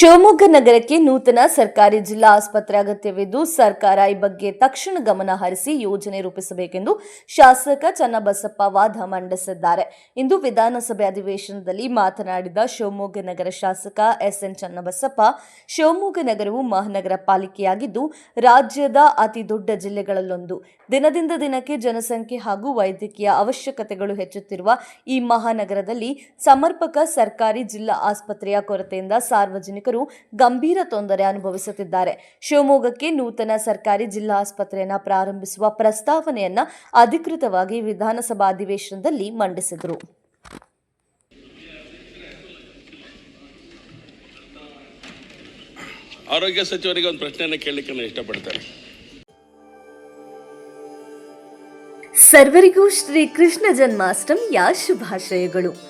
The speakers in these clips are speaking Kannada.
ಶಿವಮೊಗ್ಗ ನಗರಕ್ಕೆ ನೂತನ ಸರ್ಕಾರಿ ಜಿಲ್ಲಾ ಆಸ್ಪತ್ರೆ ಅಗತ್ಯವಿದ್ದು ಸರ್ಕಾರ ಈ ಬಗ್ಗೆ ತಕ್ಷಣ ಗಮನ ಹರಿಸಿ ಯೋಜನೆ ರೂಪಿಸಬೇಕೆಂದು ಶಾಸಕ ಚನ್ನಬಸಪ್ಪ ವಾದ ಮಂಡಿಸಿದ್ದಾರೆ. ಇಂದು ವಿಧಾನಸಭೆ ಅಧಿವೇಶನದಲ್ಲಿ ಮಾತನಾಡಿದ ಶಿವಮೊಗ್ಗ ನಗರ ಶಾಸಕ ಎಸ್ಎನ್ ಚನ್ನಬಸಪ್ಪ, ಶಿವಮೊಗ್ಗ ನಗರವು ಮಹಾನಗರ ಪಾಲಿಕೆಯಾಗಿದ್ದು ರಾಜ್ಯದ ಅತಿ ದೊಡ್ಡ ಜಿಲ್ಲೆಗಳಲ್ಲೊಂದು. ದಿನದಿಂದ ದಿನಕ್ಕೆ ಜನಸಂಖ್ಯೆ ಹಾಗೂ ವೈದ್ಯಕೀಯ ಅವಶ್ಯಕತೆಗಳು ಹೆಚ್ಚುತ್ತಿರುವ ಈ ಮಹಾನಗರದಲ್ಲಿ ಸಮರ್ಪಕ ಸರ್ಕಾರಿ ಜಿಲ್ಲಾ ಆಸ್ಪತ್ರೆಯ ಕೊರತೆಯಿಂದ ಸಾರ್ವಜನಿಕರು ಗಂಭೀರ ತೊಂದರೆ ಅನುಭವಿಸುತ್ತಿದ್ದಾರೆ. ಶಿವಮೊಗ್ಗಕ್ಕೆ ನೂತನ ಸರ್ಕಾರಿ ಜಿಲ್ಲಾ ಆಸ್ಪತ್ರೆಯನ್ನು ಪ್ರಾರಂಭಿಸುವ ಪ್ರಸ್ತಾವನೆಯನ್ನ ಅಧಿಕೃತವಾಗಿ ವಿಧಾನಸಭಾ ಅಧಿವೇಶನದಲ್ಲಿ ಮಂಡಿಸಿದರು. ಆರೋಗ್ಯ ಸಚಿವರಿಗೆ ಒಂದು ಪ್ರಶ್ನೆಯನ್ನು ಕೇಳಲಿಕ್ಕೆ ನಾನು ಇಷ್ಟಪಡ್ತೇನೆ. ಸರ್ವರಿಗೂ ಶ್ರೀ ಕೃಷ್ಣ ಜನ್ಮಾಷ್ಟಮಿಯ ಶುಭಾಶಯಗಳು.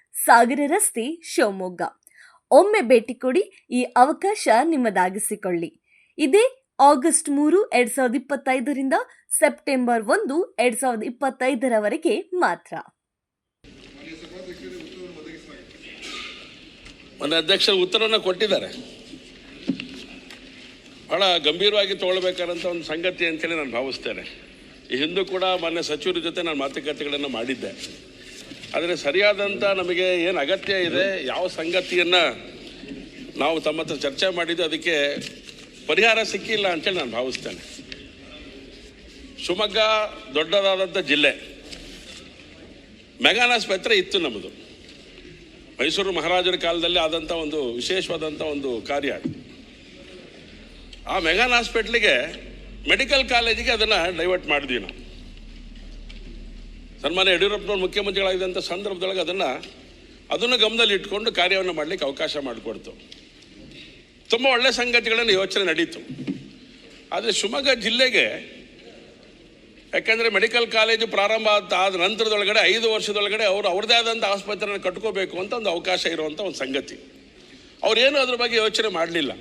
ಸಾಗರ ರಸ್ತೆ ಶಿವಮೊಗ್ಗ. ಒಮ್ಮೆ ಭೇಟಿ ಕೊಡಿ ಈ ಅವಕಾಶ ನಿಮ್ಮದಾಗಿಸಿಕೊಳ್ಳಿ. ಇದೇ ಆಗಸ್ಟ್ ಮೂರು, ಎರಡ್ ಸಾವಿರದ ಇಪ್ಪತ್ತೈದರಿಂದ ಸೆಪ್ಟೆಂಬರ್ ಒಂದು, ಎರಡ್ ಸಾವಿರದ ಇಪ್ಪತ್ತೈದರವರೆಗೆ ಮಾತ್ರ. ಒಂದು ಅಧ್ಯಕ್ಷರು ಉತ್ತರವನ್ನು ಕೊಟ್ಟಿದ್ದಾರೆ. ಬಹಳ ಗಂಭೀರವಾಗಿ ತಗೊಳ್ಬೇಕಾದಂಥ ಒಂದು ಸಂಗತಿ ಅಂತೇಳಿ ನಾನು ಭಾವಿಸ್ತೇನೆ. ಈ ಹಿಂದೂ ಕೂಡ ಮಾನ್ಯ ಸಚಿವರ ಜೊತೆ ನಾನು ಮಾತುಕತೆಗಳನ್ನು ಮಾಡಿದ್ದೆ. ಆದರೆ ಸರಿಯಾದಂಥ ನಮಗೆ ಏನು ಅಗತ್ಯ ಇದೆ, ಯಾವ ಸಂಗತಿಯನ್ನು ನಾವು ತಮ್ಮ ಹತ್ರ ಚರ್ಚೆ ಮಾಡಿದ್ದು ಅದಕ್ಕೆ ಪರಿಹಾರ ಸಿಕ್ಕಿಲ್ಲ ಅಂತೇಳಿ ನಾನು ಭಾವಿಸ್ತೇನೆ. ಶಿವಮೊಗ್ಗ ದೊಡ್ಡದಾದಂಥ ಜಿಲ್ಲೆ ಮೆಗಾನ್ ಆಸ್ಪತ್ರೆ ಇತ್ತು ನಮ್ಮದು ಮೈಸೂರು ಮಹಾರಾಜರ ಕಾಲದಲ್ಲಿ ಆದಂಥ ಒಂದು ವಿಶೇಷವಾದಂಥ ಒಂದು ಕಾರ್ಯ. ಆ ಮೆಗಾನ್ ಹಾಸ್ಪಿಟ್ಲಿಗೆ ಮೆಡಿಕಲ್ ಕಾಲೇಜಿಗೆ ಅದನ್ನು ಡೈವರ್ಟ್ ಮಾಡಿದ್ವಿ ನಾವು. ಸನ್ಮಾನ್ಯ ಯಡಿಯೂರಪ್ಪನವ್ರು ಮುಖ್ಯಮಂತ್ರಿಗಳಾಗಿದ್ದಂಥ ಸಂದರ್ಭದೊಳಗೆ ಅದನ್ನು ಅದನ್ನು ಗಮನದಲ್ಲಿ ಇಟ್ಕೊಂಡು ಕಾರ್ಯವನ್ನು ಮಾಡಲಿಕ್ಕೆ ಅವಕಾಶ ಮಾಡಿಕೊಡ್ತು. ತುಂಬ ಒಳ್ಳೆ ಸಂಗತಿಗಳನ್ನು ಯೋಚನೆ ನಡೀತು. ಆದರೆ ಶಿವಮೊಗ್ಗ ಜಿಲ್ಲೆಗೆ ಯಾಕೆಂದರೆ ಮೆಡಿಕಲ್ ಕಾಲೇಜು ಪ್ರಾರಂಭ ಆದ ನಂತರದೊಳಗಡೆ ಐದು ವರ್ಷದೊಳಗಡೆ ಅವರು ಅವ್ರದ್ದೇ ಆದಂಥ ಆಸ್ಪತ್ರೆನ ಕಟ್ಕೋಬೇಕು ಅಂತ ಒಂದು ಅವಕಾಶ ಇರುವಂಥ ಒಂದು ಸಂಗತಿ. ಅವರೇನು ಅದ್ರ ಬಗ್ಗೆ ಯೋಚನೆ ಮಾಡಲಿಲ್ಲ.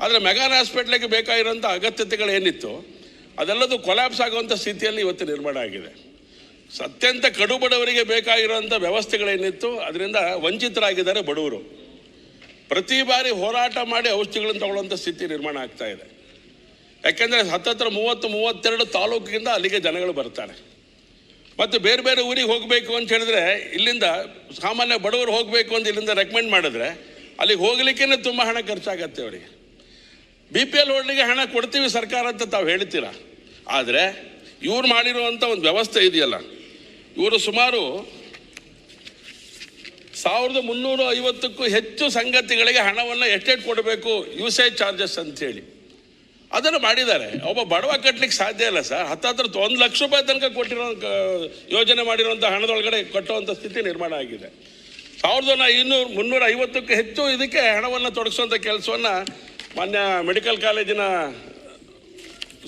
ಆದರೆ ಮೆಗಾನ್ ಹಾಸ್ಪಿಟ್ಲಿಗೆ ಬೇಕಾಗಿರೋಂಥ ಅಗತ್ಯತೆಗಳೇನಿತ್ತು ಅದೆಲ್ಲದೂ ಕೊಲ್ಯಾಪ್ಸ್ ಆಗುವಂಥ ಸ್ಥಿತಿಯಲ್ಲಿ ಇವತ್ತು ನಿರ್ಮಾಣ ಆಗಿದೆ. ಅತ್ಯಂತ ಕಡು ಬಡವರಿಗೆ ಬೇಕಾಗಿರುವಂಥ ವ್ಯವಸ್ಥೆಗಳೇನಿತ್ತು, ಅದರಿಂದ ವಂಚಿತರಾಗಿದ್ದಾರೆ ಬಡವರು. ಪ್ರತಿ ಬಾರಿ ಹೋರಾಟ ಮಾಡಿ ಔಷಧಿಗಳನ್ನು ತಗೊಳ್ಳುವಂಥ ಸ್ಥಿತಿ ನಿರ್ಮಾಣ ಆಗ್ತಾ ಇದೆ. ಯಾಕೆಂದರೆ ಹತ್ತತ್ರ ಮೂವತ್ತು, ಮೂವತ್ತೆರಡು ತಾಲೂಕಿಂದ ಅಲ್ಲಿಗೆ ಜನಗಳು ಬರ್ತಾರೆ. ಮತ್ತು ಬೇರೆ ಬೇರೆ ಊರಿಗೆ ಹೋಗಬೇಕು ಅಂತ ಹೇಳಿದ್ರೆ, ಇಲ್ಲಿಂದ ಸಾಮಾನ್ಯ ಬಡವರು ಹೋಗಬೇಕು ಅಂತ ಇಲ್ಲಿಂದ ರೆಕಮೆಂಡ್ ಮಾಡಿದ್ರೆ, ಅಲ್ಲಿಗೆ ಹೋಗ್ಲಿಕ್ಕೇ ತುಂಬ ಹಣ ಖರ್ಚಾಗತ್ತೆ ಅವರಿಗೆ. ಬಿ ಪಿ ಎಲ್ ಹೋಡ್ಲಿಗೆ ಹಣ ಕೊಡ್ತೀವಿ ಸರ್ಕಾರ ಅಂತ ತಾವು ಹೇಳ್ತೀರಾ? ಆದರೆ ಇವ್ರು ಮಾಡಿರುವಂಥ ಒಂದು ವ್ಯವಸ್ಥೆ ಇದೆಯಲ್ಲ ಇವರು ಸುಮಾರು ಸಾವಿರದ ಮುನ್ನೂರ ಐವತ್ತಕ್ಕೂ ಹೆಚ್ಚು ಸಂಗತಿಗಳಿಗೆ ಹಣವನ್ನು ಎಷ್ಟೆಟ್ ಕೊಡಬೇಕು, ಯೂಸೇಜ್ ಚಾರ್ಜಸ್ ಅಂತೇಳಿ ಅದನ್ನು ಮಾಡಿದ್ದಾರೆ. ಒಬ್ಬ ಬಡವ ಕಟ್ಟಲಿಕ್ಕೆ ಸಾಧ್ಯ ಇಲ್ಲ ಸರ್. ಹತ್ತತ್ರ ಒಂದು ಲಕ್ಷ ರೂಪಾಯಿ ತನಕ ಕೊಟ್ಟಿರೋ ಯೋಜನೆ ಮಾಡಿರುವಂಥ ಹಣದೊಳಗಡೆ ಕಟ್ಟುವಂಥ ಸ್ಥಿತಿ ನಿರ್ಮಾಣ ಆಗಿದೆ. ಸಾವಿರದ ಇನ್ನೂರು, ಮುನ್ನೂರ ಐವತ್ತಕ್ಕೂ ಹೆಚ್ಚು ಇದಕ್ಕೆ ಹಣವನ್ನು ತೊಡಗಿಸುವಂಥ ಕೆಲಸವನ್ನು ಮಾನ್ಯ ಮೆಡಿಕಲ್ ಕಾಲೇಜಿನ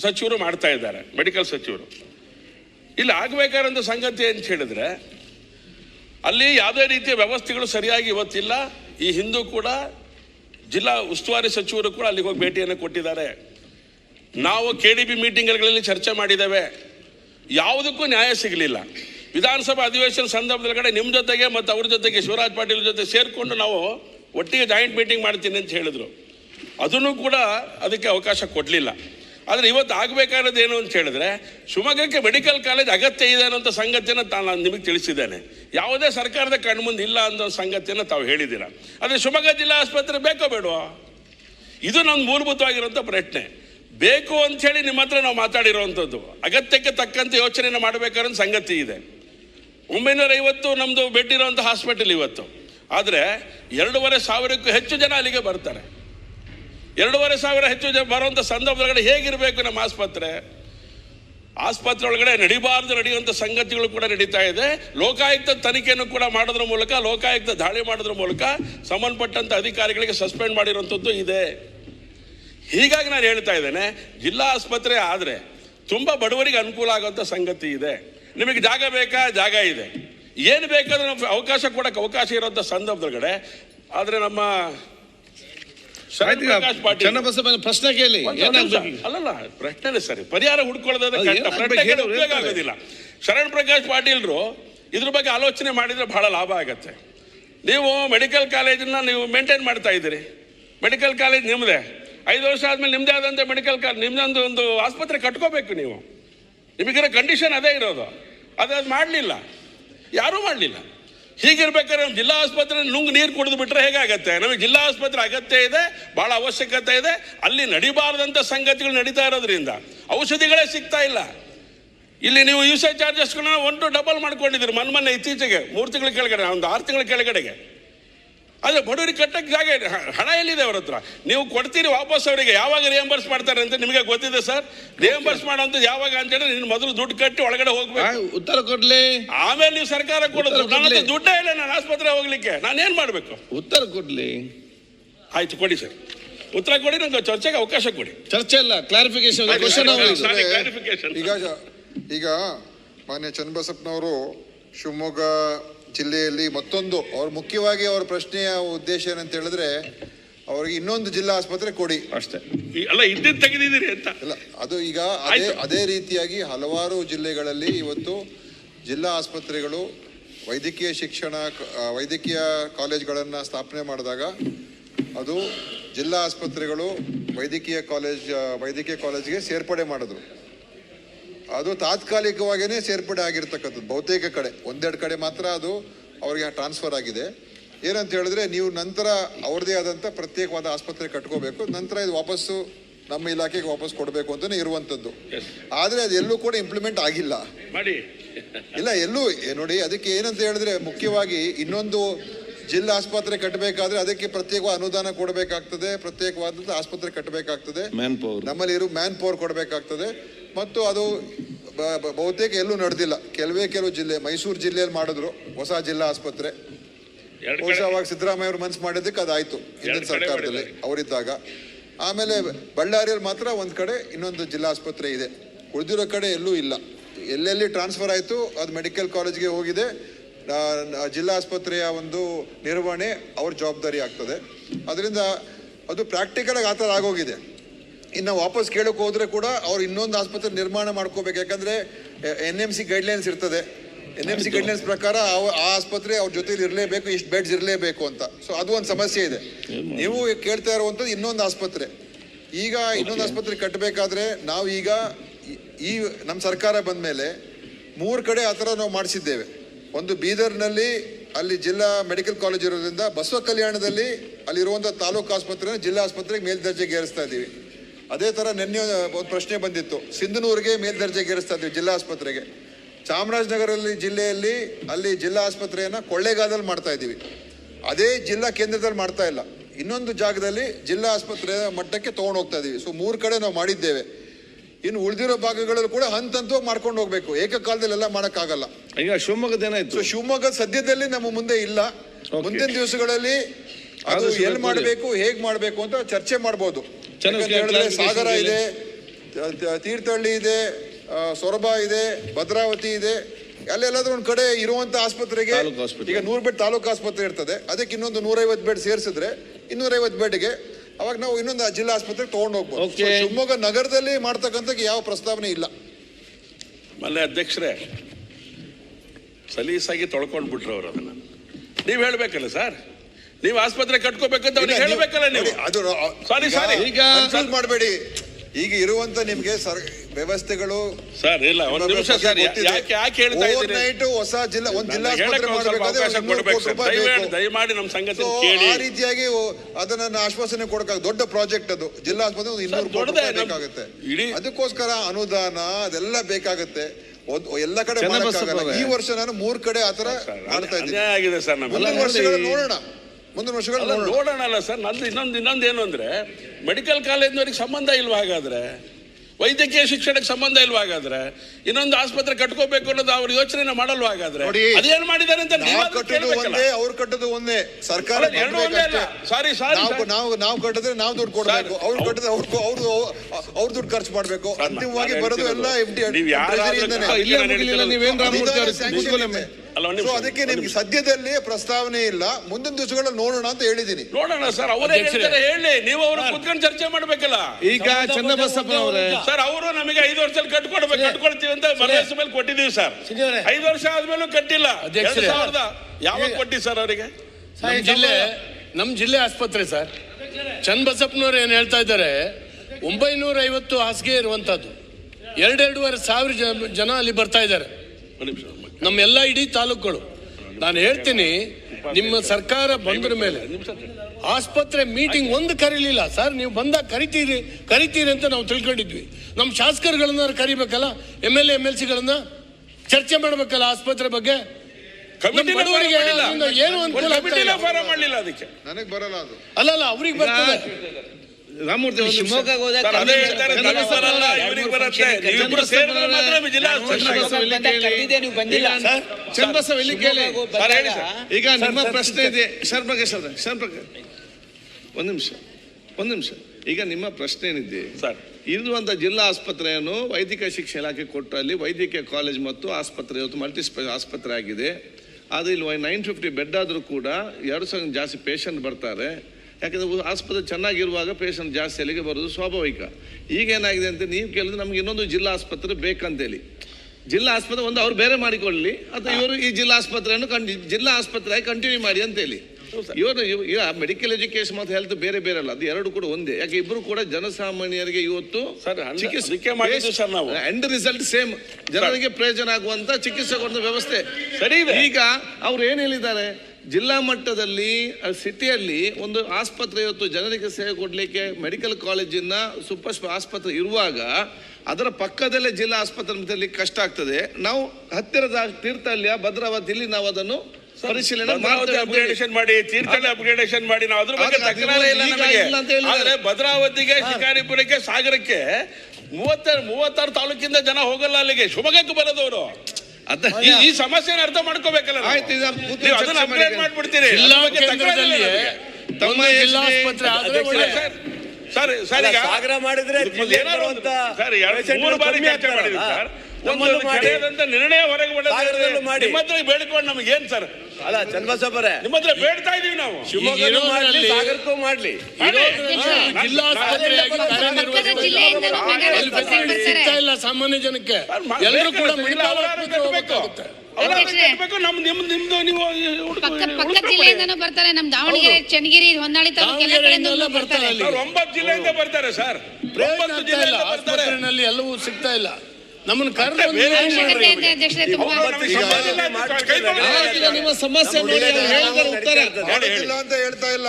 ಸಚಿವರು ಮಾಡ್ತಾ ಇದ್ದಾರೆ. ಮೆಡಿಕಲ್ ಸಚಿವರು. ಇಲ್ಲಿ ಆಗಬೇಕಾದ ಸಂಗತಿ ಅಂತ ಹೇಳಿದ್ರೆ ಅಲ್ಲಿ ಯಾವುದೇ ರೀತಿಯ ವ್ಯವಸ್ಥೆಗಳು ಸರಿಯಾಗಿ ಇವತ್ತಿಲ್ಲ. ಈ ಹಿಂದೂ ಕೂಡ, ಜಿಲ್ಲಾ ಉಸ್ತುವಾರಿ ಸಚಿವರು ಕೂಡ ಅಲ್ಲಿಗೆ ಹೋಗಿ ಭೇಟಿಯನ್ನು ಕೊಟ್ಟಿದ್ದಾರೆ. ನಾವು ಕೆ ಡಿ ಬಿ ಮೀಟಿಂಗ್ಗಳಲ್ಲಿ ಚರ್ಚೆ ಮಾಡಿದ್ದೇವೆ. ಯಾವುದಕ್ಕೂ ನ್ಯಾಯ ಸಿಗಲಿಲ್ಲ. ವಿಧಾನಸಭಾ ಅಧಿವೇಶನ ಸಂದರ್ಭದ ಕಡೆ ನಿಮ್ಮ ಜೊತೆಗೆ ಮತ್ತು ಅವ್ರ ಜೊತೆಗೆ ಶಿವರಾಜ್ ಪಾಟೀಲ್ ಜೊತೆ ಸೇರಿಕೊಂಡು ನಾವು ಒಟ್ಟಿಗೆ ಜಾಯಿಂಟ್ ಮೀಟಿಂಗ್ ಮಾಡ್ತೀನಿ ಅಂತ ಹೇಳಿದರು. ಅದನ್ನು ಕೂಡ ಅದಕ್ಕೆ ಅವಕಾಶ ಕೊಡಲಿಲ್ಲ. ಆದರೆ ಇವತ್ತು ಆಗಬೇಕಾದದ್ದೇನು ಅಂತ ಹೇಳಿದ್ರೆ, ಶಿವಮೊಗ್ಗಕ್ಕೆ ಮೆಡಿಕಲ್ ಕಾಲೇಜ್ ಅಗತ್ಯ ಇದೆ ಅನ್ನೋಂಥ ಸಂಗತಿಯನ್ನು ನಾನು ನಿಮಗೆ ತಿಳಿಸಿದ್ದೇನೆ. ಯಾವುದೇ ಸರ್ಕಾರದ ಕಣ್ಮುಂದೆ ಇಲ್ಲ ಅನ್ನೋ ಸಂಗತಿಯನ್ನು ತಾವು ಹೇಳಿದ್ದೀರಾ? ಆದರೆ ಶಿವಮೊಗ್ಗ ಜಿಲ್ಲಾ ಆಸ್ಪತ್ರೆ ಬೇಕೋ ಬೇಡವಾ? ಇದು ನಮ್ಮ ಮೂಲಭೂತವಾಗಿರುವಂಥ ಪ್ರಶ್ನೆ. ಬೇಕು ಅಂಥೇಳಿ ನಿಮ್ಮ ಹತ್ರ ನಾವು ಮಾತಾಡಿರುವಂಥದ್ದು ಅಗತ್ಯಕ್ಕೆ ತಕ್ಕಂತೆ ಯೋಚನೆಯನ್ನು ಮಾಡಬೇಕಾದ ಸಂಗತಿ ಇದೆ. ಒಂಬೈನೂರ ಐವತ್ತು ನಮ್ಮದು ಬೆಡ್ ಇರುವಂಥ ಹಾಸ್ಪಿಟಲ್ ಇವತ್ತು. ಆದರೆ ಎರಡೂವರೆ ಸಾವಿರಕ್ಕೂ ಹೆಚ್ಚು ಜನ ಅಲ್ಲಿಗೆ ಬರ್ತಾರೆ. ಎರಡೂವರೆ ಸಾವಿರ ಹೆಚ್ಚು ಜನ ಬರುವಂಥ ಸಂದರ್ಭದೊಳಗಡೆ ಹೇಗಿರಬೇಕು ನಮ್ಮ ಆಸ್ಪತ್ರೆ? ಆಸ್ಪತ್ರೆ ಒಳಗಡೆ ನಡಿಬಾರ್ದು ನಡೆಯುವಂಥ ಸಂಗತಿಗಳು ಕೂಡ ನಡೀತಾ ಇದೆ. ಲೋಕಾಯುಕ್ತ ತನಿಖೆಯನ್ನು ಕೂಡ ಮಾಡೋದ್ರ ಮೂಲಕ, ಲೋಕಾಯುಕ್ತ ದಾಳಿ ಮಾಡೋದ್ರ ಮೂಲಕ ಸಂಬಂಧಪಟ್ಟಂಥ ಅಧಿಕಾರಿಗಳಿಗೆ ಸಸ್ಪೆಂಡ್ ಮಾಡಿರುವಂಥದ್ದು ಇದೆ. ಹೀಗಾಗಿ ನಾನು ಹೇಳ್ತಾ ಇದ್ದೇನೆ, ಜಿಲ್ಲಾ ಆಸ್ಪತ್ರೆ ಆದರೆ ತುಂಬ ಬಡವರಿಗೆ ಅನುಕೂಲ ಆಗುವಂಥ ಸಂಗತಿ ಇದೆ. ನಿಮಗೆ ಜಾಗ ಬೇಕಾ? ಜಾಗ ಇದೆ. ಏನು ಬೇಕಾದರೂ ಅವಕಾಶ ಕೊಡೋಕ್ಕೆ ಅವಕಾಶ ಇರೋಂಥ ಸಂದರ್ಭದೊಳಗಡೆ, ಆದರೆ ನಮ್ಮ ಶರಣ್ ಆಯ್ತು ಈಗ ಪ್ರಕಾಶ್ ಪಾಟೀಲ್. ಚನ್ನಬಸಪ್ಪನ ಪ್ರಶ್ನೆ ಕೇಳಿ. ಅಲ್ಲಲ್ಲ ಪ್ರಶ್ನೆ ಸರಿ. ಪರಿಹಾರ ಹುಡ್ಕೊಳ್ಳೋದಾದ್ರೆ ಉಪಯೋಗ ಆಗೋದಿಲ್ಲ. ಶರಣ್ ಪ್ರಕಾಶ್ ಪಾಟೀಲ್ರು ಇದ್ರ ಬಗ್ಗೆ ಆಲೋಚನೆ ಮಾಡಿದ್ರೆ ಬಹಳ ಲಾಭ ಆಗತ್ತೆ. ನೀವು ಮೆಡಿಕಲ್ ಕಾಲೇಜನ್ನ ನೀವು ಮೇಂಟೈನ್ ಮಾಡ್ತಾ ಇದ್ದೀರಿ. ಮೆಡಿಕಲ್ ಕಾಲೇಜ್ ನಿಮ್ಮದೇ ಐದು ವರ್ಷ ಆದ್ಮೇಲೆ ನಿಮ್ಮದೇ ಆದಂತೆ ಮೆಡಿಕಲ್ ಕಾಲೇಜ್ ನಿಮ್ಮದೊಂದು ಒಂದು ಆಸ್ಪತ್ರೆ ಕಟ್ಕೋಬೇಕು ನೀವು. ನಿಮಗಿರೋ ಕಂಡೀಷನ್ ಅದೇ ಇರೋದು. ಅದು ಅದು ಮಾಡಲಿಲ್ಲ. ಯಾರೂ ಮಾಡಲಿಲ್ಲ. ಹೀಗಿರ್ಬೇಕಾದ್ರೆ ನಮ್ಮ ಜಿಲ್ಲಾ ಆಸ್ಪತ್ರೆ ನುಂಗ್ ನೀರು ಕುಡಿದು ಬಿಟ್ರೆ ಹೇಗಾಗತ್ತೆ ನಮಗೆ ಜಿಲ್ಲಾ ಆಸ್ಪತ್ರೆ ಅಗತ್ಯ ಇದೆ, ಬಹಳ ಅವಶ್ಯಕತೆ ಇದೆ. ಅಲ್ಲಿ ನಡಿಬಾರದಂಥ ಸಂಗತಿಗಳು ನಡೀತಾ ಇರೋದ್ರಿಂದ ಔಷಧಿಗಳೇ ಸಿಗ್ತಾ ಇಲ್ಲ. ಇಲ್ಲಿ ನೀವು ಯೂಸೇಜ್ ಚಾರ್ಜಸ್ಗಳನ್ನ ಒನ್ ಟು ಡಬಲ್ ಮಾಡ್ಕೊಂಡಿದ್ದೀರಿ ಮನ್ ಮೊನ್ನೆ ಇತ್ತೀಚೆಗೆ, ಮೂರು ತಿಂಗಳ ಕೆಳಗಡೆ, ಒಂದು ಆರು ತಿಂಗಳ ಕೆಳಗಡೆಗೆ. ಅದೇ ಬಡವರಿಗೆ ಕಟ್ಟಕ್ಕೆ ಜಾಗ ಹಣ ಎಲ್ಲಿದೆ ಅವ್ರ ಹತ್ರ? ನೀವು ಕೊಡ್ತೀರಿ ವಾಪಸ್ ಅವರಿಗೆ ಯಾವಾಗ ರಿಯಂಬರ್ಸ್ ಮಾಡ್ತಾರೆ ಅಂತ ನಿಮಗೆ ಗೊತ್ತಿದೆ ಸರ್? ರಿಯಂಬರ್ಸ್ ಮಾಡೋಂಥದ್ದು ಯಾವಾಗ ಅಂತ ಹೇಳಿದ್ರೆ ನೀನು ಮೊದಲು ದುಡ್ಡು ಕಟ್ಟಿ ಒಳಗಡೆ ಹೋಗ್ಬೇಕು. ಉತ್ತರ ಕೊಡ್ಲಿ. ಆಮೇಲೆ ನೀವು ಸರ್ಕಾರ ಕೊಡೋದು. ಉತ್ತರ ನನ್ನ ದುಡ್ಡೇ ಇಲ್ಲ ನಾನು ಆಸ್ಪತ್ರೆ ಹೋಗ್ಲಿಕ್ಕೆ. ನಾನು ಏನು ಮಾಡಬೇಕು? ಉತ್ತರ ಕೊಡ್ಲಿ. ಆಯ್ತು ಕೊಡಿ ಸರ್. ಉತ್ತರ ಕೊಡಿ ನಂಗೆ ಚರ್ಚೆಗೆ ಅವಕಾಶ ಕೊಡಿ. ಚರ್ಚೆ ಇಲ್ಲ ಕ್ಲಾರಿಫಿಕೇಶನ್. ಈಗ ಈಗ ಮಾನ್ಯ ಚನ್ನಬಸಪ್ಪನವರು ಶಿವಮೊಗ್ಗ ಜಿಲ್ಲೆಯಲ್ಲಿ ಮತ್ತೊಂದು ಅವ್ರ ಮುಖ್ಯವಾಗಿ ಅವ್ರ ಪ್ರಶ್ನೆಯ ಉದ್ದೇಶ ಏನಂತ ಹೇಳಿದ್ರೆ ಅವ್ರಿಗೆ ಇನ್ನೊಂದು ಜಿಲ್ಲಾ ಆಸ್ಪತ್ರೆ ಕೊಡಿ. ಅಷ್ಟೇ. ಈ- ಅಲ್ಲ ಇದ್ದಿದ್ದು ತೆಗೆದಿದ್ದೀರಿ ಅಂತ. ಇಲ್ಲ ಅದು ಈಗ ಅದೇ ಆಯ್ತು. ಅದೇ ರೀತಿಯಾಗಿ ಹಲವಾರು ಜಿಲ್ಲೆಗಳಲ್ಲಿ ಇವತ್ತು ಜಿಲ್ಲಾ ಆಸ್ಪತ್ರೆಗಳು ವೈದ್ಯಕೀಯ ಶಿಕ್ಷಣ ಆ, ವೈದ್ಯಕೀಯ ಕಾಲೇಜ್ಗಳನ್ನು ಸ್ಥಾಪನೆ ಮಾಡಿದಾಗ ಅದು ಜಿಲ್ಲಾ ಆಸ್ಪತ್ರೆಗಳು ವೈದ್ಯಕೀಯ ಕಾಲೇಜ್ ಆ, ವೈದ್ಯಕೀಯ ಕಾಲೇಜ್ಗೆ ಸೇರ್ಪಡೆ ಮಾಡಿದ್ರು. ಅದು ತಾತ್ಕಾಲಿಕವಾಗಿಯೇ ಸೇರ್ಪಡೆ ಆಗಿರ್ತಕ್ಕಂಥದ್ದು ಬಹುತೇಕ ಕಡೆ. ಒಂದೆರಡು ಕಡೆ ಮಾತ್ರ ಅದು ಅವರಿಗೆ ಟ್ರಾನ್ಸ್ಫರ್ ಆಗಿದೆ. ಏನಂತ ಹೇಳಿದ್ರೆ ನೀವು ನಂತರ ಅವ್ರದ್ದೇ ಆದಂಥ ಪ್ರತ್ಯೇಕವಾದ ಆಸ್ಪತ್ರೆ ಕಟ್ಕೋಬೇಕು ನಂತರ ಇದು ವಾಪಸ್ಸು ನಮ್ಮ ಇಲಾಖೆಗೆ ವಾಪಸ್ ಕೊಡಬೇಕು ಅಂತಲೇ ಇರುವಂಥದ್ದು. ಆದರೆ ಅದು ಎಲ್ಲೂ ಕೂಡ ಇಂಪ್ಲಿಮೆಂಟ್ ಆಗಿಲ್ಲ. ಮಾಡಿ. ಇಲ್ಲ ಎಲ್ಲೂ ನೋಡಿ ಅದಕ್ಕೆ ಏನಂತ ಹೇಳಿದ್ರೆ ಮುಖ್ಯವಾಗಿ ಇನ್ನೊಂದು ಜಿಲ್ಲಾ ಆಸ್ಪತ್ರೆ ಕಟ್ಟಬೇಕಾದ್ರೆ ಅದಕ್ಕೆ ಪ್ರತ್ಯೇಕವಾದ ಅನುದಾನ ಕೊಡಬೇಕಾಗ್ತದೆ. ಪ್ರತ್ಯೇಕವಾದಂಥ ಆಸ್ಪತ್ರೆ ಕಟ್ಟಬೇಕಾಗ್ತದೆ. ಮ್ಯಾನ್ ಪವರ್ ನಮ್ಮಲ್ಲಿ ಇರೋ ಮ್ಯಾನ್ ಪವರ್ ಕೊಡಬೇಕಾಗ್ತದೆ. ಮತ್ತು ಅದು ಬ- ಬಹುತೇಕ ಎಲ್ಲೂ ನಡೆದಿಲ್ಲ. ಕೆಲವೇ ಕೆಲವು ಜಿಲ್ಲೆ ಮೈಸೂರು ಜಿಲ್ಲೆಯಲ್ಲಿ ಮಾಡಿದ್ರು ಹೊಸ ಜಿಲ್ಲಾ ಆಸ್ಪತ್ರೆ. ಎರಡು ಬಹುಶಃ ಅವಾಗ ಸಿದ್ದರಾಮಯ್ಯ ಅವರು ಮನ್ಸು ಮಾಡಿದ್ದಕ್ಕೆ ಅದಾಯ್ತು ಹಿಂದಿನ ಎರಡು ಕಡೆ ಸರ್ಕಾರದಲ್ಲಿ ಮಾಡಿದ್ದಾರೆ. ಅವರಿದ್ದಾಗ. ಆಮೇಲೆ ಬಳ್ಳಾರಿಯಲ್ಲಿ ಮಾತ್ರ ಒಂದು ಕಡೆ ಇನ್ನೊಂದು ಜಿಲ್ಲಾ ಆಸ್ಪತ್ರೆ ಇದೆ. ಉಳಿದಿರೋ ಕಡೆ ಎಲ್ಲೂ ಇಲ್ಲ. ಎಲ್ಲೆಲ್ಲಿ ಟ್ರಾನ್ಸ್ಫರ್ ಆಯಿತು ಅದು ಮೆಡಿಕಲ್ ಕಾಲೇಜ್ಗೆ ಹೋಗಿದೆ. ಜಿಲ್ಲಾ ಆಸ್ಪತ್ರೆಯ ಒಂದು ನಿರ್ವಹಣೆ ಅವ್ರ ಜವಾಬ್ದಾರಿ ಆಗ್ತದೆ. ಅದರಿಂದ ಅದು ಪ್ರಾಕ್ಟಿಕಲ್ ಆಗಿ ಆ ಥರ ಆಗೋಗಿದೆ. ಇನ್ನು ವಾಪಸ್ ಕೇಳೋಕೆ ಹೋದರೆ ಕೂಡ ಅವ್ರು ಇನ್ನೊಂದು ಆಸ್ಪತ್ರೆ ನಿರ್ಮಾಣ ಮಾಡ್ಕೋಬೇಕು. ಯಾಕಂದ್ರೆ ಎನ್ ಎಂ ಸಿ ಗೈಡ್ಲೈನ್ಸ್ ಇರ್ತದೆ. ಎನ್ ಎಂ ಸಿ ಗೈಡ್ಲೈನ್ಸ್ ಪ್ರಕಾರ ಅವ- ಆ ಆಸ್ಪತ್ರೆ ಅವ್ರ ಜೊತೆಲಿ ಇರಲೇಬೇಕು ಇಷ್ಟು ಬೆಡ್ಸ್ ಇರಲೇಬೇಕು ಅಂತ. ಸೊ ಅದು ಒಂದು ಸಮಸ್ಯೆ ಇದೆ. ನೀವು ಕೇಳ್ತಾ ಇರುವಂಥದ್ದು ಇನ್ನೊಂದು ಆಸ್ಪತ್ರೆ. ಈಗ ಇನ್ನೊಂದು ಆಸ್ಪತ್ರೆ ಕಟ್ಟಬೇಕಾದ್ರೆ ನಾವು ಈಗ ಈ ನಮ್ಮ ಸರ್ಕಾರ ಬಂದ ಮೇಲೆ ಮೂರು ಕಡೆ ಆ ಥರ ನಾವು ಮಾಡಿಸಿದ್ದೇವೆ. ಒಂದು ಬೀದರ್ನಲ್ಲಿ ಅಲ್ಲಿ ಜಿಲ್ಲಾ ಮೆಡಿಕಲ್ ಕಾಲೇಜ್ ಇರೋದ್ರಿಂದ ಬಸವ ಕಲ್ಯಾಣದಲ್ಲಿ ಅಲ್ಲಿರುವಂಥ ತಾಲೂಕು ಆಸ್ಪತ್ರೆ ಜಿಲ್ಲಾ ಆಸ್ಪತ್ರೆಗೆ ಮೇಲ್ದರ್ಜೆಗೆ ಏರಿಸ್ತಾ ಇದ್ದೀವಿ. ಅದೇ ಥರ ನಿನ್ನೆ ಒಂದು ಪ್ರಶ್ನೆ ಬಂದಿತ್ತು. ಸಿಂಧನೂರಿಗೆ ಮೇಲ್ದರ್ಜೆಗೆ ಏರಿಸ್ತಾ ಇದ್ದೀವಿ ಜಿಲ್ಲಾ ಆಸ್ಪತ್ರೆಗೆ. ಚಾಮರಾಜನಗರಲ್ಲಿ ಜಿಲ್ಲೆಯಲ್ಲಿ ಅಲ್ಲಿ ಜಿಲ್ಲಾ ಆಸ್ಪತ್ರೆಯನ್ನು ಕೊಳ್ಳೇಗಾಲದಲ್ಲಿ ಮಾಡ್ತಾ ಇದ್ದೀವಿ. ಅದೇ ಜಿಲ್ಲಾ ಕೇಂದ್ರದಲ್ಲಿ ಮಾಡ್ತಾ ಇಲ್ಲ. ಇನ್ನೊಂದು ಜಾಗದಲ್ಲಿ ಜಿಲ್ಲಾ ಆಸ್ಪತ್ರೆಯ ಮಟ್ಟಕ್ಕೆ ತಗೊಂಡು ಹೋಗ್ತಾ ಇದ್ದೀವಿ. ಸೊ ಮೂರು ಕಡೆ ನಾವು ಮಾಡಿದ್ದೇವೆ. ಇನ್ನು ಉಳಿದಿರೋ ಭಾಗಗಳಲ್ಲೂ ಕೂಡ ಹಂತ ಹಂತವಾಗಿ ಮಾಡ್ಕೊಂಡು ಹೋಗ್ಬೇಕು. ಏಕಕಾಲದಲ್ಲಿ ಎಲ್ಲ ಮಾಡೋಕ್ಕಾಗಲ್ಲ. ಈಗ ಶಿವಮೊಗ್ಗದ ಏನಾಯ್ತು ಸೊ ಶಿವಮೊಗ್ಗ ಸದ್ಯದಲ್ಲಿ ನಮ್ಮ ಮುಂದೆ ಇಲ್ಲ. ಮುಂದಿನ ದಿವಸಗಳಲ್ಲಿ ಅದು ಆದಷ್ಟು ಎಲ್ಲಿ ಮಾಡಬೇಕು ಹೇಗ್ ಮಾಡಬೇಕು ಅಂತ ಚರ್ಚೆ ಮಾಡ್ಬೋದು. ಚೆನ್ನಾಗಿ ಯಾಕಂತ ಹೇಳಿದ್ರೆ clarification ಸಾಗರ ಇದೆ. ಇದೆ ತ- ತ- ತೀರ್ಥಹಳ್ಳಿ ಇದೆ ಆ, ಸೊರಬ ಇದೆ ಭದ್ರಾವತಿ ಇದೆ. ಅಲ್ಲೆಲ್ಲಾದ್ರೂ ಒಂದ್ ಕಡೆ ಇರುವಂತ ಆಸ್ಪತ್ರೆಗೆ ತಾಲೂಕು ಆಸ್ಪತ್ರೆ. ಈಗ ನೂರು ಬೆಡ್ ತಾಲೂಕು ಆಸ್ಪತ್ರೆ ಇರ್ತದೆ. ಅದಕ್ಕೆ ಇನ್ನೊಂದು ನೂರೈವತ್ತು ಬೆಡ್ ಸೇರಿಸಿದ್ರೆ ಇನ್ನೂರೈವತ್ತು ಬೆಡ್ಗೆ ಅವಾಗ ನಾವು ಇನ್ನೊಂದು ಜಿಲ್ಲಾ ಆಸ್ಪತ್ರೆಗೆ ತಗೊಂಡು ಹೋಗ್ಬೋದು. Okay. ಶಿವಮೊಗ್ಗ ನಗರದಲ್ಲಿ ಮಾಡ್ತಕ್ಕಂಥ ಯಾವ ಪ್ರಸ್ತಾವನೆ ಇಲ್ಲ. ಮಲ್ಲೆ ಅಧ್ಯಕ್ಷರೇ ಸಲೀಸಾಗಿ ತೊಳ್ಕೊಂಡು ಬಿಟ್ರು ಅವ್ರು ಅದನ್ನ. ನೀವು ಹೇಳ್ಬೇಕಲ್ಲ ಸರ್? ನೀವು ಆಸ್ಪತ್ರೆ ಕಟ್ಕೋಬೇಕಂತ ಅವ್ರಿಗೆ ಹೇಳ್ಬೇಕಲ್ಲ ನೀವು. ಅದು ಸಾರಿ ಸಾರಿ ಈಗ ಮಾಡಬೇಡಿ. ಈಗ ಇರುವಂತ ನಿಮ್ಗೆ ಸರ್ ವ್ಯವಸ್ಥೆಗಳು ಸರ್ ಇಲ್ಲ ಒಂದು ನಿಮಿಷ ಸರ್ ಯಾಕೆ ಯಾಕೆ ಹೇಳ್ತಾ ಇದ್ದೀರಿ? ನೈಟ್ ಹೊಸ ಜಿಲ್ಲಾ ಒಂದ್ ಜಿಲ್ಲಾ ಆಸ್ಪತ್ರೆ ಮಾಡ್ಬೇಕಾದ್ರೆ ದಯಮಾಡಿ. ದಯಮಾಡಿ ನಮ್ಮ ಸಂಗತಿ ಕೇಳಿ ಆ ರೀತಿಯಾಗಿ ಅದನ್ನ ನಾ ಆಶ್ವಾಸನೆ ಕೊಡಕ ದೊಡ್ಡ ಪ್ರಾಜೆಕ್ಟ್ ಅದು. ಜಿಲ್ಲಾ ಆಸ್ಪತ್ರೆ ಒಂದು ಇನ್ನೂರು ಕೋಟಿ ಬೇಕಾಗುತ್ತೆ. ಅದಕ್ಕೋಸ್ಕರ ಅನುದಾನ ಅದೆಲ್ಲ ಬೇಕಾಗುತ್ತೆ. ಒಂದ್- ಎಲ್ಲ ಕಡೆ ಈ ವರ್ಷ ನಾನು ಮೂರ್ ಕಡೆ ಆತರ ಮಾಡ್ತಾ ಇದ್ದೀನಿ. ನೋಡೋಣ. ಮುಂದಿನ ವರ್ಷಗಳಲ್ಲಿ ಅಲ್ಲ ನೋಡೋಣ. ಅಲ್ಲ ಸರ್ ನಂದು ಇನ್ನೊಂದು ಇನ್ನೊಂದು ಏನು ಅಂದ್ರೆ ಮೆಡಿಕಲ್ ಕಾಲೇಜ್ನವ್ರಿಗೆ ಸಂಬಂಧ ಇಲ್ವ ಹಾಗಾದ್ರೆ? ವೈದ್ಯಕೀಯ ಶಿಕ್ಷಣಕ್ಕೆ ಸಂಬಂಧ ಇಲ್ವ ಹಾಗಾದ್ರೆ? ಇನ್ನೊಂದು ಆಸ್ಪತ್ರೆ ಕಟ್ಕೋಬೇಕು ಅನ್ನೋದು ಅವ್ರ ಯೋಚನೆ ಮಾಡಲ್ವ ಹಾಗಾದ್ರೆ? ಅದೇನ್ ಮಾಡಿದ್ದಾರೆ ಅಂತ ಒಂದೇ ಅವ್ರು ಕಟ್ಟೋದು ಒಂದೇ. ಸರ್ಕಾರ. ಸಾರಿ, ಸಾರಿ, ನಾವು. ನಾವು ನಾವು ಕಟ್ಟಿದ್ರೆ ನಾವು ದುಡ್ಡು ಕೊಡಬೇಕು. ಅವ್ರು ಕಟ್ಟಿದ್ರೆ ಅವ್ರು ಅವ್ರು ಅವ್ರು ದುಡ್ಡು ಖರ್ಚು ಮಾಡ್ಬೇಕು. ಅಂತಿಮವಾಗಿ ಬರೋದು ಎಲ್ಲ ಎಫ್ ಡಿ ನೀವೇನ್ ಸೊ ಅದಕ್ಕೆ ನಿಮ್ಗೆ. ಸದ್ಯದಲ್ಲಿ ಪ್ರಸ್ತಾವನೆ ಇಲ್ಲ. ಮುಂದಿನ ದಿವಸಗಳಲ್ಲಿ ನೋಡೋಣ ಅಂತ ಹೇಳಿದ್ದೀನಿ. ನೋಡೋಣ ಸರ್ ಅವರೇ ಹೇಳ್ತಾರೆ ಹೇಳಿ. ನೀವು ಅವರು ಕುತ್ಕೊಂಡು ಚರ್ಚೆ ಮಾಡ್ಬೇಕಲ್ಲ. ಈಗ ಚನ್ನಬಸಪ್ಪನವರೇ ಸರ್ ಅವರು ನಮಗೆ ಐದು ವರ್ಷದಲ್ಲಿ ಕಟ್ಕೊಡ್ಬೇಕು. ಕಟ್ಕೊಳ್ತೀವಿ ಅಂತ ಭರವಸೆ ಮೇಲೆ ಕೊಟ್ಟಿದ್ದೀವಿ ಸರ್. ಐದು ವರ್ಷ ಆದ್ಮೇಲೂ ಕಟ್ಟಿಲ್ಲ. ಎರಡು ಸಾವಿರದ ಯಾವಾಗ ಕೊಟ್ಟಿ ಸರ್ ಅವರಿಗೆ? ನಮ್ಮ ಜಿಲ್ಲೆ ನಮ್ಮ ಜಿಲ್ಲೆ ಆಸ್ಪತ್ರೆ ಸರ್. ಚನ್ನಬಸಪ್ಪನವ್ರು ಏನು ಹೇಳ್ತಾ ಇದ್ದಾರೆ? ಒಂಬೈನೂರ ಐವತ್ತು ಹಾಸಿಗೆ ಇರುವಂಥದ್ದು ಎರಡೆರಡೂವರೆ ಸಾವಿರ ಜನ- ಜನ ಅಲ್ಲಿ ಬರ್ತಾ ಇದ್ದಾರೆ. ಒಂದ್ ನಿಮಿಷ. ನಮ್ಮೆಲ್ಲ ಇಡೀ ತಾಲೂಕುಗಳು. ನಾನು ಹೇಳ್ತೀನಿ ನಿಮ್ಮ ಸರ್ಕಾರ ಬಂದ್ರ ಮೇಲೆ ಆಸ್ಪತ್ರೆ ಮೀಟಿಂಗ್ ಒಂದು ಕರೀಲಿಲ್ಲ. ಸರ್ ನೀವು ಬಂದಾಗ ಕರಿತೀರಿ ಕರಿತೀರಿ ಅಂತ ನಾವು ತಿಳ್ಕೊಂಡಿದ್ವಿ. ನಮ್ಮ ಶಾಸಕರುಗಳನ್ನ ಕರಿಬೇಕಲ್ಲ ಎಂ ಎಲ್ ಎಂ ಎಲ್ ಸಿಗಳನ್ನ ಚರ್ಚೆ ಮಾಡ್ಬೇಕಲ್ಲ ಆಸ್ಪತ್ರೆ ಬಗ್ಗೆ? ಏನು ಅನುಕೂಲ ಒಂದು ಆಗ್ತಾ ಫಾರಂ ಮಾಡಲಿಲ್ಲ ಅದಕ್ಕೆ. ನನಗೆ ಬರಲ್ಲ ಅದು. ಅಲ್ಲಲ್ಲ ಅವ್ರಿಗೆ ಬರ್ತದೆ. ರಾಮಮೂರ್ತಿ ಚನ್ನಬಸವ ಇಲ್ಲಿ. ಕೇಳಿ. ಈಗ ನಿಮ್ಮ ಪ್ರಶ್ನೆ ಇದೆ. ಶರ್ಮಕೇಶ್ ಅವರ ಒಂದು ನಿಮಿಷ ಒಂದು ನಿಮಿಷ. ಈಗ ನಿಮ್ಮ ಪ್ರಶ್ನೆ ಏನಿದೆ? ಸರ್. ಇರುವಂತ ಜಿಲ್ಲಾ ಆಸ್ಪತ್ರೆಯನ್ನು ವೈದ್ಯಕೀಯ ಶಿಕ್ಷಣ ಇಲಾಖೆ ಕೊಟ್ಟು ಅಲ್ಲಿ ವೈದ್ಯಕೀಯ ಕಾಲೇಜ್ ಮತ್ತು ಆಸ್ಪತ್ರೆ ಇವತ್ತು ಮಲ್ಟಿ ಸ್ಪೆ ಆಸ್ಪತ್ರೆ ಆಗಿದೆ. ಆದರೆ ಇಲ್ಲಿ ನೈನ್ ಫಿಫ್ಟಿ ಬೆಡ್ ಆದರೂ ಕೂಡ ಎರಡು ಸಾವಿರ ಜಾಸ್ತಿ ಪೇಷಂಟ್ ಬರ್ತಾರೆ. ಯಾಕಂದ್ರೆ ಆಸ್ಪತ್ರೆ ಚೆನ್ನಾಗಿರುವಾಗ ಪೇಷಂಟ್ ಜಾಸ್ತಿ ಅಲ್ಲಿಗೆ ಬರೋದು ಸ್ವಾಭಾವಿಕ. ಈಗ ಏನಾಗಿದೆ ಅಂತ ನೀವು ಕೇಳಿದ್ರೆ ನಮ್ಗೆ ಇನ್ನೊಂದು ಜಿಲ್ಲಾ ಆಸ್ಪತ್ರೆ ಬೇಕಂತೇಳಿ. ಜಿಲ್ಲಾ ಆಸ್ಪತ್ರೆ ಒಂದು ಅವ್ರು ಬೇರೆ ಮಾಡಿಕೊಳ್ಳಿ ಅಥವಾ ಇವರು ಈ ಜಿಲ್ಲಾ ಆಸ್ಪತ್ರೆಯನ್ನು ಕಂಟಿ ಜಿಲ್ಲಾ ಆಸ್ಪತ್ರೆಯಾಗಿ ಕಂಟಿನ್ಯೂ ಮಾಡಿ ಅಂತೇಳಿ. ಇವರು ಇವ್- ಈಗ ಮೆಡಿಕಲ್ ಎಜುಕೇಶನ್ ಮತ್ತು ಹೆಲ್ತ್ ಬೇರೆ ಬೇರೆ ಅಲ್ಲ ಅದು ಎರಡು ಕೂಡ ಒಂದೇ. ಯಾಕೆ ಇಬ್ರು ಕೂಡ ಜನಸಾಮಾನ್ಯರಿಗೆ ಇವತ್ತು ನಾವು. ಎಂಡ್ ರಿಸಲ್ಟ್ ಸೇಮ್ ಜನರಿಗೆ ಪ್ರಯೋಜನ ಆಗುವಂತ ಚಿಕಿತ್ಸೆ ಕೊಡುವ ವ್ಯವಸ್ಥೆ. ಸರಿ. ಈಗ ಅವ್ರು ಏನ್ ಹೇಳಿದ್ದಾರೆ? ಜಿಲ್ಲಾ ಮಟ್ಟದಲ್ಲಿ ಸಿಟಿಯಲ್ಲಿ ಒಂದು ಆಸ್ಪತ್ರೆ ಇವತ್ತು ಜನರಿಗೆ ಸೇವೆ ಕೊಡಲಿಕ್ಕೆ ಮೆಡಿಕಲ್ ಕಾಲೇಜಿನ ಸೂಪರ್ ಆಸ್ಪತ್ರೆ ಇರುವಾಗ ಅದರ ಪಕ್ಕದಲ್ಲೇ ಜಿಲ್ಲಾ ಆಸ್ಪತ್ರೆ ಕಷ್ಟ ಆಗ್ತದೆ. ನಾವು ಹತ್ತಿರದ ತೀರ್ಥಹಳ್ಳಿಯ ಭದ್ರಾವತಿಯಲ್ಲಿ ನಾವು ಅದನ್ನು ಪರಿಶೀಲನೆ ಅಪ್ಗ್ರೇಡೇಷನ್ ಮಾಡಿ ತೀರ್ಥಹಳ್ಳಿ ಅಪ್ಗ್ರೇಡೇಷನ್ ಮಾಡಿ ನಾವು ಅದ್ರ ಬಗ್ಗೆ ಇಲ್ಲ ನಮಗೆ. ಭದ್ರಾವತಿಗೆ ಶಿಕಾರಿಪುರಕ್ಕೆ ಸಾಗರಕ್ಕೆ ಮೂವತ್ತ ಮೂವತ್ತಾರು ತಾಲೂಕಿಂದ ಜನ ಹೋಗಲ್ಲ ಅಲ್ಲಿಗೆ. ಶಿವಮೊಗ್ಗಕ್ಕೆ ಬರೋದವರು ಈ ಈ ಸಮಸ್ಯೆನ ಅರ್ಥ ಮಾಡ್ಕೋಬೇಕಲ್ಲ ಆಯ್ತು, ನೀವು ಅದನ್ನ ಅಪ್ಗ್ರೇಡ್ ಮಾಡಿ. ಮಾಡ್ಬಿಡ್ತೀರಿ. ತಮ್ಮ ಸರ್, ಸರ್ ಈಗ ಸಾಗರ ಮಾಡಿದ್ರೆ ಸರ್ ಮೂರು ಬಾರಿ ಚರ್ಚೆ ಮಾಡಿದ್ವಿ ಸರ್. ಒಂದು ನಿರ್ಣಯ ಹೊರಗೆ ಮಾಡಿ. ನಿಮ್ಮ ಹತ್ರ ಬೇಡ್ಕೊಂಡು ನಮಗೆ ಏನ್ ಸರ್? ಅಲ್ಲ ಚನ್ನಬಸಪ್ಪರೇ ನಿಮ್ಮ ಹತ್ರ ಬೇಡ್ತಾ ಇದೀವಿ ನಾವು. ಶಿವಮೊಗ್ಗನೂ ಮಾಡ್ಲಿ ಸಾಗರಕ್ಕೂ ಮಾಡ್ಲಿ. ಸಿಗ್ತಾ ಇಲ್ಲ ಸಾಮಾನ್ಯ ಜನಕ್ಕೆ. ಎಲ್ಲರೂ ಕೂಡ ಪಕ್ಕ ಪಕ್ಕ ಹುಡುಕ್ಬಿಡಿ. ಜಿಲ್ಲೆಯಿಂದನೂ ಬರ್ತಾರೆ. ನಮ್ ದಾವಣಗೆರೆ ಚನ್ನಗಿರಿ ಹೊನ್ನಾಳಿ ತಾಲೂಕು ಎಲ್ಲ ಬರ್ತಾರೆ. ಒಂಬತ್ತು ಜಿಲ್ಲೆಯಿಂದ ಬರ್ತಾರೆ ಸರ್. ಪ್ರಯೋಜನ ಒಂಬತ್ತು ಜಿಲ್ಲೆಯಿಂದ ಬರ್ತಾರೆ. ಆಸ್ಪತ್ರೆನಲ್ಲಿ ಎಲ್ಲವೂ ಸಿಗ್ತಾ ಇಲ್ಲ. ನಮ್ಮನ್ನ ಕರೆದು ಇಲ್ಲ ನಿಮ್ಮ ಸಮಸ್ಯೆ ನೋಡಿ ಅವ್ರು ಉತ್ತರ? ಮಾಡೋದಿಲ್ಲ ಅಂತ ಹೇಳ್ತಾ ಇಲ್ಲ.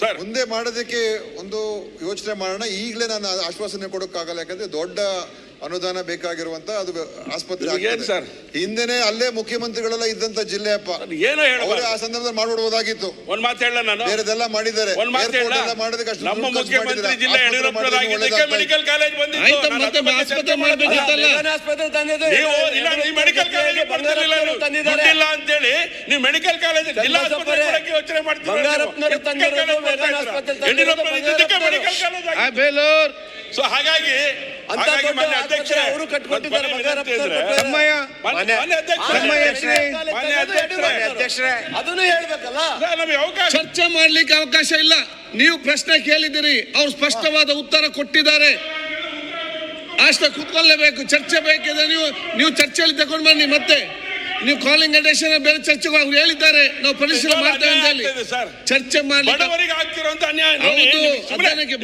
ಸರ್. ಮುಂದೆ ಮಾಡೋದಕ್ಕೆ ಒಂದು ಯೋಚನೆ ಮಾಡೋಣ. ಈಗಲೇ ನಾನು ಆಶ್ವಾಸನೆ ಕೊಡೋಕ್ಕಾಗಲ್ಲ. ಯಾಕಂದ್ರೆ ದೊಡ್ಡ ಅನುದಾನ ಬೇಕಾಗಿರುವಂತ ಅದು ಆಸ್ಪತ್ರೆ. ಸರ್? ಹಿಂದೆನೆ ಅಲ್ಲೇ ಮುಖ್ಯಮಂತ್ರಿಗಳೆಲ್ಲ ಇದ್ದಂತ ಜಿಲ್ಲೆಯಪ್ಪ ಏನೋ ಹೇಳ ಅವರೇ ಆ ಸಂದರ್ಭದಲ್ಲಿ ಮಾಡ್ಬಿಡ್ಬೋದಾಗಿತ್ತು. ಒಂದ್ ಮಾತು ಹೇಳ ನಾನು. ಬೇರೆದೆಲ್ಲ ಮಾಡಿದ್ದಾರೆ. ಒಂದ್ ಮಾತು ಹೇಳ. ನಮ್ಮ ಮುಖ್ಯಮಂತ್ರಿ ಜಿಲ್ಲೆ ಆಸ್ಪತ್ರೆ ಯಡಿಯೂರಪ್ಪರಾಗಿದ್ದಕ್ಕೆ ಮೆಡಿಕಲ್ ಕಾಲೇಜ್ ಬಂದಿತ್ತು. ಮತ್ತೆ ಆಸ್ಪತ್ರೆ ಮಾಡಬೇಕಿತ್ತಲ್ಲ ಆಸ್ಪತ್ರೆ ತಂದಿದ್ದು ನೀವು ಇಲ್ಲ ನೀವು ಮೆಡಿಕಲ್ ಕಾಲೇಜ್ ಬಂದಿರಲಿಲ್ಲ ತಂದಿದ್ದಾರೆ ತಂದಿದ್ದಾರೆ ಅಂತ ಹೇಳಿ ನೀವು ಮೆಡಿಕಲ್ ಕಾಲೇಜ್ ಜಿಲ್ಲಾ ಆಸ್ಪತ್ರೆ ಕೊಡಕ್ಕೆ ಯೋಚನೆ ಮಾಡ್ತೀರಾ ಬಂಗಾರಪ್ಪನವರು ತಂದಿರೋದು ಮೆಡಿಕಲ್ ಕಾಲೇಜ್ ಆ ಆಗಿದೆ. ಬೇಲೂರ್. ಸೊ ಹಾಗಾಗಿ ಚರ್ಚೆ ಮಾಡ್ಲಿಕ್ಕೆ ಅವಕಾಶ ಇಲ್ಲ. ನೀವು ಪ್ರಶ್ನೆ ಕೇಳಿದಿರಿ ಅವ್ರು ಸ್ಪಷ್ಟವಾದ ಉತ್ತರ ಕೊಟ್ಟಿದ್ದಾರೆ. ಅಷ್ಟ ಕುತ್ಕೊಳ್ಳೇಬೇಕು ಚರ್ಚೆ ಬೇಕಿದೆ ನೀವು ನೀವು ಚರ್ಚೆಯಲ್ಲಿ ತಗೊಂಡು ಬನ್ನಿ ಮತ್ತೆ. ನೀವು ಕಾಲಿಂಗ್ ಅಟೆನ್ಷನ್ ಬೇರೆ ಚರ್ಚೆಗೆ ಅವ್ರು ಹೇಳಿದ್ದಾರೆ. ನಾವು ಪರಿಶೀಲನೆ ಮಾಡ್ತೇವೆ ಅಂತ ಹೇಳಿ. ಚರ್ಚೆ ಮಾಡಿ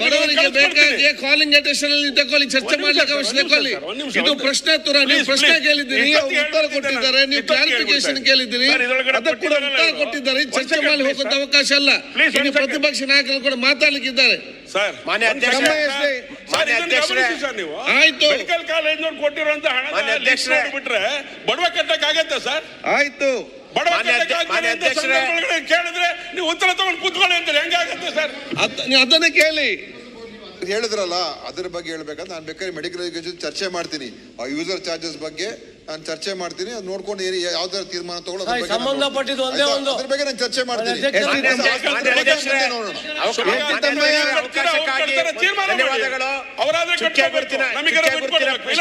ಬಡವರಿಗೆ. ಬೇಕಾಗಿ ಕಾಲಿಂಗ್ ಅಟೆನ್ಷನ್ ಅಲ್ಲಿ ತಗೊಳ್ಳಿ ಚರ್ಚೆ ಮಾಡ್ಲಿಕ್ಕೆ ಅವಶ್ಯ ತಗೊಳ್ಳಿ ಇದು ಒಂದ್ ಪ್ರಶ್ನೆ ಉತ್ತರ ನೀವು ಪ್ರಶ್ನೆ. ಕೇಳಿದ್ದೀರಿ ಉತ್ತರ ಕೊಟ್ಟಿದ್ದಾರೆ. ನೀವು ಕ್ಲಾರಿಫಿಕೇಶನ್ ಕೇಳಿದ್ದೀರಿ. ಅದಕ್ಕೆ ಕೂಡ ಉತ್ತರ ಕೊಟ್ಟಿದ್ದಾರೆ. ಚರ್ಚೆ ಮಾಡಿ ಹೋಗುವಂತ ಅವಕಾಶ ಅಲ್ಲ. ಪ್ರತಿಪಕ್ಷ ನಾಯಕರು ಕೂಡ ಮಾತಾಡ್ಲಿಕ್ಕಿದ್ದಾರೆ. ಸರ್ ಮಾನ್ಯ ನೀವು? ಆಯ್ತು. ಮೆಡಿಕಲ್ ಕಾಲೇಜ್ ನೋಡ್ ಕೊಟ್ಟಿರುವಂತ ಹಣ. ಬಿಟ್ರೆ ಬಡವ ಕಟ್ಟಕ್ ಆಗತ್ತೆ ಸರ್? ಆಯ್ತು. ಬಡವ ಕೇಳಿದ್ರೆ ನೀವು ಉತ್ತರ ತಗೊಂಡು ಕೂತ್ಕೊಳ್ಳಿ ಅಂತ ಹೆಂಗಾಗತ್ತೆ ಸರ್? ಅದನ್ನೇ ಕೇಳಿ. ಹೇಳಿದ್ರಲ್ಲ ಅದ್ರ ಬಗ್ಗೆ ಹೇಳ್ಬೇಕಂತ ನಾನು ಬೇಕಾದ್ರೆ ಮೆಡಿಕಲ್ ಎಜುಕೇಶನ್ ಚರ್ಚೆ ಮಾಡ್ತೀನಿ. ಆ ಯೂಸರ್ ಚಾರ್ಜಸ್ ಬಗ್ಗೆ ನಾನು ಚರ್ಚೆ ಮಾಡ್ತೀನಿ ಅದು ನೋಡ್ಕೊಂಡು ಯಾವ ಯಾವ್ದಾರ ತೀರ್ಮಾನ ತಗೊಳ್ಳೋದು ಸರಿ, ಸಂಬಂಧಪಟ್ಟಿದ್ದು ಒಂದೇ ಒಂದು. ಅದ್ರ ಬಗ್ಗೆ ನಾನು ಚರ್ಚೆ ಮಾಡ್ತೀನಿ. ಮಾನ್ಯ ಅಧ್ಯಕ್ಷರೇ, ಮಾನ್ಯ ಅಧ್ಯಕ್ಷರೇ, ನೋಡೋಣ ಮಾನ್ಯ ಮಾನ್ಯ ಅಧ್ಯಕ್ಷರೇ, ಅಧ್ಯಕ್ಷರೇ, ಅವಕಾಶಕ್ಕಾಗಿ ಧನ್ಯವಾದಗಳು. ಅವರಾದ್ರೆ ಚುಕ್ಕೆ ಕಟ್ಕೋಬೇಕು. ಗುರುತಿನ ನಮಗೆ ಚುಕ್ಕೆ ಬಿಟ್ಕೊಡ್ಬೇಕು. ಇಲ್ಲ